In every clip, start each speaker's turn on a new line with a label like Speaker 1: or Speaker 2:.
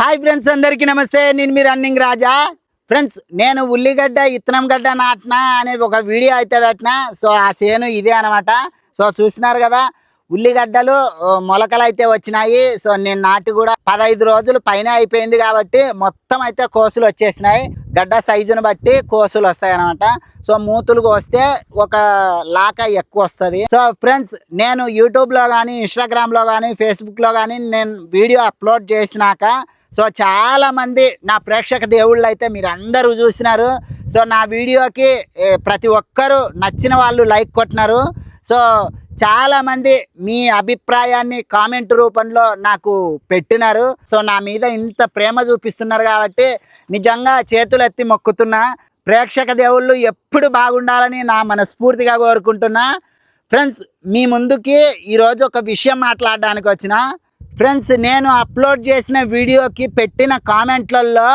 Speaker 1: Hi friends అందరికీ నమస్తే. నేను మీ రన్నింగ్ రాజా. ఫ్రెండ్స్ నేను ఉల్లిగడ్డ ఇత్తనం గడ్డ నాటినా అనే ఒక వీడియో అయితే పెట్టిన. సో ఆ సేను ఇదే అనమాట సో చూసినారు కదా ఉల్లిగడ్డలు మొలకలు అయితే వచ్చినాయి. సో నేను నాటి కూడా పదహైదు రోజులు పైన అయిపోయింది కాబట్టి మొత్తం అయితే కోసులు వచ్చేసినాయి. గడ్డ సైజును బట్టి కోసులు వస్తాయి అనమాట సో మూతులు కోస్తే ఒక లాక ఎక్కువ వస్తుంది. సో ఫ్రెండ్స్ నేను యూట్యూబ్లో కానీ ఇన్స్టాగ్రామ్లో కానీ ఫేస్బుక్లో కానీ నేను వీడియో అప్లోడ్ చేసినాక సో చాలామంది నా ప్రేక్షక దేవుళ్ళు అయితే మీరు అందరూ చూసినారు. సో నా వీడియోకి ప్రతి ఒక్కరూ నచ్చిన వాళ్ళు లైక్ కొట్టినారు. సో చాలామంది మీ అభిప్రాయాన్ని కామెంట్ రూపంలో నాకు పెట్టినారు. సో నా మీద ఇంత ప్రేమ చూపిస్తున్నారు కాబట్టి నిజంగా చేతులెత్తి మొక్కుతున్నా. ప్రేక్షక దేవుళ్ళు ఎప్పుడు బాగుండాలని నా మనస్ఫూర్తిగా కోరుకుంటున్నా. ఫ్రెండ్స్ మీ ముందుకి ఈరోజు ఒక విషయం మాట్లాడడానికి వచ్చిన. ఫ్రెండ్స్ నేను అప్లోడ్ చేసిన వీడియోకి పెట్టిన కామెంట్లలో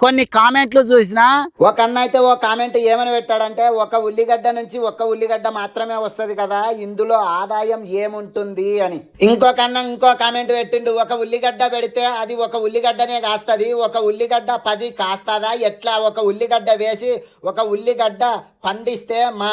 Speaker 1: కొన్ని కామెంట్లు చూసినా ఒక అన్న అయితే ఓ కామెంట్ ఏమని పెట్టాడంటే ఒక ఉల్లిగడ్డ నుంచి ఒక ఉల్లిగడ్డ మాత్రమే వస్తుంది కదా ఇందులో ఆదాయం ఏముంటుంది అని. ఇంకొక అన్న ఇంకో కామెంట్ పెట్టిండు ఒక ఉల్లిగడ్డ పెడితే అది ఒక ఉల్లిగడ్డనే కాస్తుంది ఒక ఉల్లిగడ్డ పది కాస్తదా ఎట్లా ఒక ఉల్లిగడ్డ వేసి ఒక ఉల్లిగడ్డ పండిస్తే మా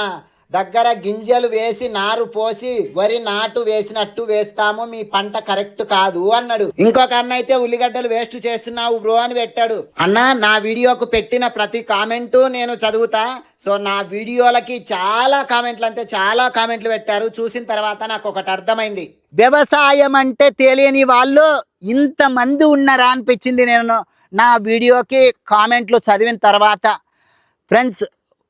Speaker 1: దగ్గర గింజలు వేసి నారు పోసి వరి నాటు వేసినట్టు వేస్తాము మీ పంట కరెక్ట్ కాదు అన్నాడు. ఇంకొక అన్న అయితే ఉల్లిగడ్డలు వేస్ట్ చేస్తున్నావు బ్రో అని పెట్టాడు. అన్న నా వీడియోకు పెట్టిన ప్రతి కామెంటు నేను చదువుతా. సో నా వీడియోలకి చాలా కామెంట్లు అంటే చాలా కామెంట్లు పెట్టారు. చూసిన తర్వాత నాకు ఒకటి అర్థమైంది. వ్యవసాయం అంటే తెలియని వాళ్ళు ఇంతమంది ఉన్నారా అనిపించింది నేను నా వీడియోకి కామెంట్లు చదివిన తర్వాత. ఫ్రెండ్స్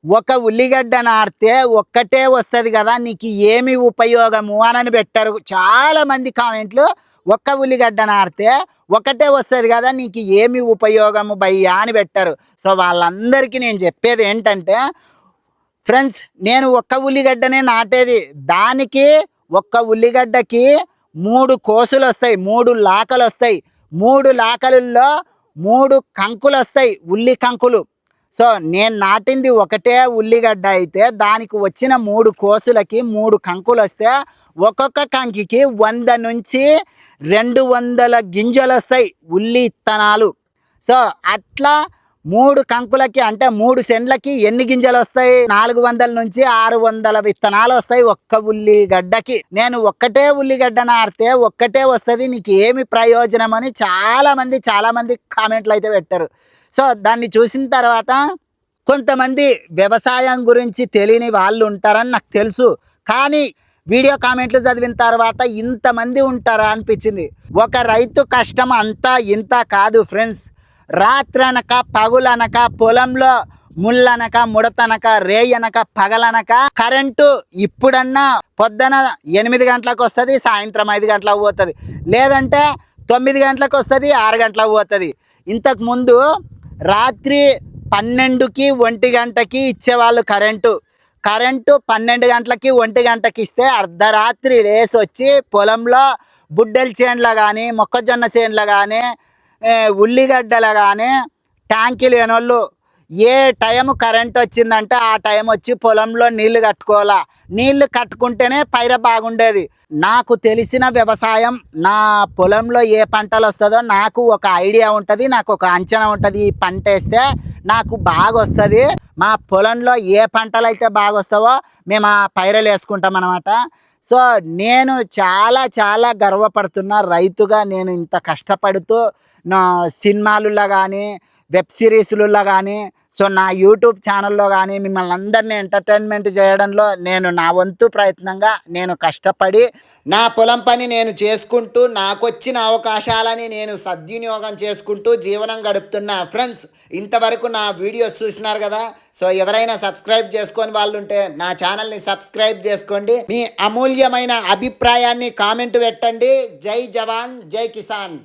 Speaker 1: ఒక ఉల్లిగడ్డ నాడితే ఒక్కటే వస్తుంది కదా నీకు ఏమి ఉపయోగము అని పెట్టారు. చాలామంది కామెంట్లు ఒక్క ఉల్లిగడ్డ నాడితే ఒకటే వస్తుంది కదా నీకు ఏమి ఉపయోగము భయ్యా అని పెట్టారు. సో వాళ్ళందరికీ నేను చెప్పేది ఏంటంటే ఫ్రెండ్స్ నేను ఒక్క ఉల్లిగడ్డనే నాటేది. దానికి ఒక్క ఉల్లిగడ్డకి మూడు కోసులు వస్తాయి మూడు లాకలు వస్తాయి. మూడు లాకలుల్లో మూడు కంకులు వస్తాయి ఉల్లి కంకులు. సో నేను నాటింది ఒకటే ఉల్లిగడ్డ అయితే దానికి వచ్చిన మూడు కోసులకి మూడు కంకులు వస్తే ఒక్కొక్క కంకికి వంద నుంచి రెండు వందల గింజలు వస్తాయి ఉల్లి ఇత్తనాలు సో అట్లా మూడు కంకులకి అంటే మూడు సెండ్లకి ఎన్ని గింజలు వస్తాయి? నాలుగు వందల నుంచి ఆరు వందల విత్తనాలు వస్తాయి ఒక్క ఉల్లిగడ్డకి. నేను ఒక్కటే ఉల్లిగడ్డ నాటితే ఒక్కటే వస్తుంది నీకు ఏమి ప్రయోజనం అని చాలామంది చాలామంది కామెంట్లు అయితే పెట్టారు. సో దాన్ని చూసిన తర్వాత కొంతమంది వ్యవసాయం గురించి తెలియని వాళ్ళు ఉంటారని నాకు తెలుసు. కానీ వీడియో కామెంట్లు చదివిన తర్వాత ఇంతమంది ఉంటారా అనిపించింది. ఒక రైతు కష్టం అంతా ఇంత కాదు ఫ్రెండ్స్. రాత్రనక పగులనక పొలంలో ముళ్ళనక ముడతనక రేయనక పగలనక కరెంటు ఇప్పుడన్నా పొద్దున ఎనిమిది గంటలకు వస్తుంది సాయంత్రం ఐదు గంటలకు పోతుంది. లేదంటే తొమ్మిది గంటలకు వస్తుంది ఆరు గంటలకు పోతుంది. ఇంతకుముందు రాత్రి పన్నెండుకి ఒంటి గంటకి ఇచ్చేవాళ్ళు కరెంటు. కరెంటు పన్నెండు గంటలకి ఒంటి గంటకి ఇస్తే అర్ధరాత్రి లేసి వచ్చి పొలంలో బుడ్డెల చేనులో కానీ మొక్కజొన్న చేనులో కానీ ఏ, ఉల్లిగడ్డలు కానీ ట్యాంకీ లేనోళ్ళు ఏ టైం కరెంట్ వచ్చిందంటే ఆ టైం వచ్చి పొలంలో నీళ్ళు కట్టుకోవాలా. నీళ్ళు కట్టుకుంటేనే పైర బాగుండేది. నాకు తెలిసిన వ్యవసాయం నా పొలంలో ఏ పంటలు వస్తుందో నాకు ఒక ఐడియా ఉంటుంది నాకు ఒక అంచనా ఉంటుంది ఈ పంట వేస్తే నాకు బాగా వస్తుంది మా పొలంలో ఏ పంటలు అయితే బాగా వస్తావో మేము ఆ పైరలు వేసుకుంటాం అనమాట సో నేను చాలా చాలా గర్వపడుతున్న రైతుగా నేను ఇంత కష్టపడుతూ నా సినిమాలలో కానీ వెబ్ సిరీస్లలో కానీ సో నా యూట్యూబ్ ఛానల్లో కానీ మిమ్మల్ని అందరినీ ఎంటర్టైన్మెంట్ చేయడంలో నేను నా వంతు ప్రయత్నంగా నేను కష్టపడి నా పొలం పని నేను చేసుకుంటూ నాకు వచ్చిన అవకాశాలని నేను సద్వినియోగం చేసుకుంటూ జీవనం గడుపుతున్నా ఫ్రెండ్స్ ఇంతవరకు నా వీడియోస్ చూసినారు కదా? సో ఎవరైనా సబ్స్క్రైబ్ చేసుకొని వాళ్ళు ఉంటే నా ఛానల్ని సబ్స్క్రైబ్ చేసుకోండి. మీ అమూల్యమైన అభిప్రాయాన్ని కామెంట్ పెట్టండి. జై జవాన్ జై కిసాన్.